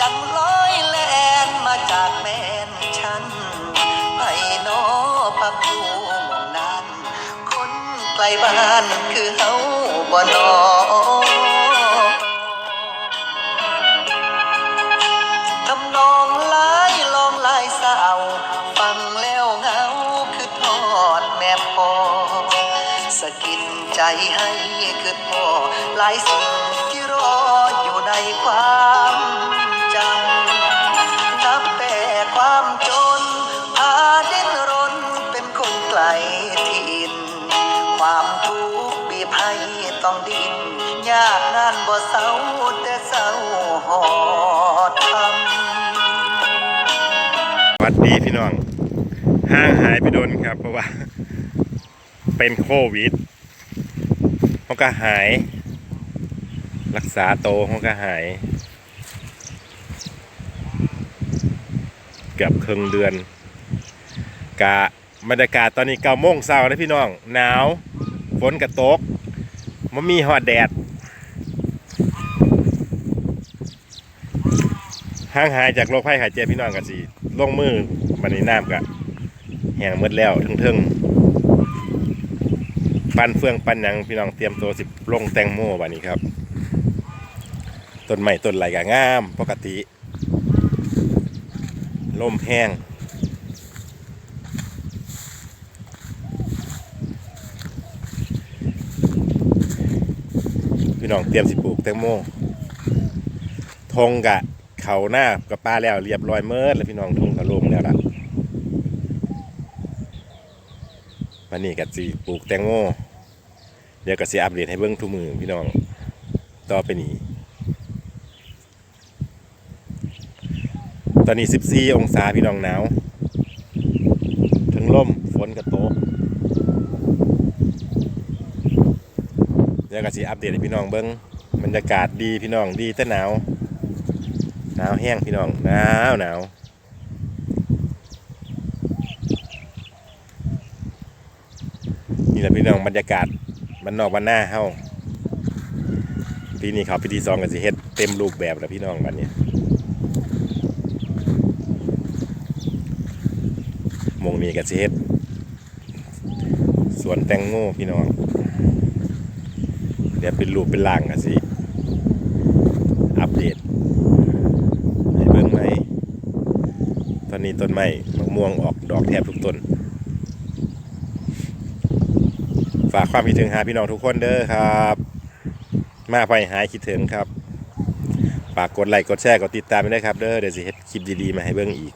ดังลอยแลนมาจากแม่นฉันไปนอพักอยู่มองนั้น คนไกลบ้านคือเฮาบ่นอทำนองลายลองลายสาวฟังแล้วเหงาคือทอดแม่พอสกิดใจให้คือพอหลายสิ่งที่รออยู่ ในความจำนับแต่ความจนพาดิ้นรนเป็นคนไกลถิ่นความทุกข์บีบให้ต้องดิ้นยากงานบ่เศร้าแต่เศร้าหอดทำสวัสดีพี่น้องห้างหายไปโดนครับเพราะว่า เป็นโควิดเขาก็หาย รักษาโตเขาก็หาย เกือบครึ่งเดือน กะบรรยากาศตอนนี้เก้าโมงเช้านะพี่น้อง หนาวฝนกระตกมันมีหอดแดดห่างหายจากโรคภัยไข้เจ็บพี่น้องกันสิลงมือมันนี้น้ำกะแห้งหมดแล้วทึ่งๆ ปั้นเฟืองปั้นหยังพี่น้องเตรียมตัวสิลงแตงโมวันนี้ครับ ต้นใหม่ต้นไหลกะงาม ปกติลมแห้งพี่น้องเตรียมสิปลูกแตงโมทงกะเขาหน้ากับป้าแล้วเรียบร้อยเมิดแล้วพี่น้องทงกะลมแล้วล่ะวันนี้ก็สิปลูกแตงโมเดี๋ยวก็สิอัปเดตให้เบิ่งทุกมือพี่น้องต่อไปนี้ ตอนนี้ 14 องศาพี่น้องหนาวทั้งลมฝนกระโตกเดี๋ยวก็สิอัปเดตให้พี่น้องเบิ่งบรรยากาศดีพี่น้องดีแต่หนาว หนาวแห้งพี่น้องหนาวหนาวนี่แหละพี่น้องบรรยากาศมันนอกวันหน้าเฮาปีนี้เขาพิธีซองกันสิเฮ็ดเต็มรูปแบบแล้วพี่น้องวันนี้ มงนี้กันสิเฮ็ดสวนแตงโมพี่น้อง เดี๋ยวเป็นรูปเป็นร่างกันสิอัปเดตให้เบิ่งไหมตอนนี้ต้นไม้มะม่วงออกดอกแทบทุกต้น ฝากความคิดถึงหาพี่น้องทุกคนเด้อครับ มาไปหายคิดถึงครับฝากกดไลค์กดแชร์กดติดตามได้วยครับเด้อเดี๋ยวสิเฮ็ดคลิปดีๆมาให้เบิ่งอีก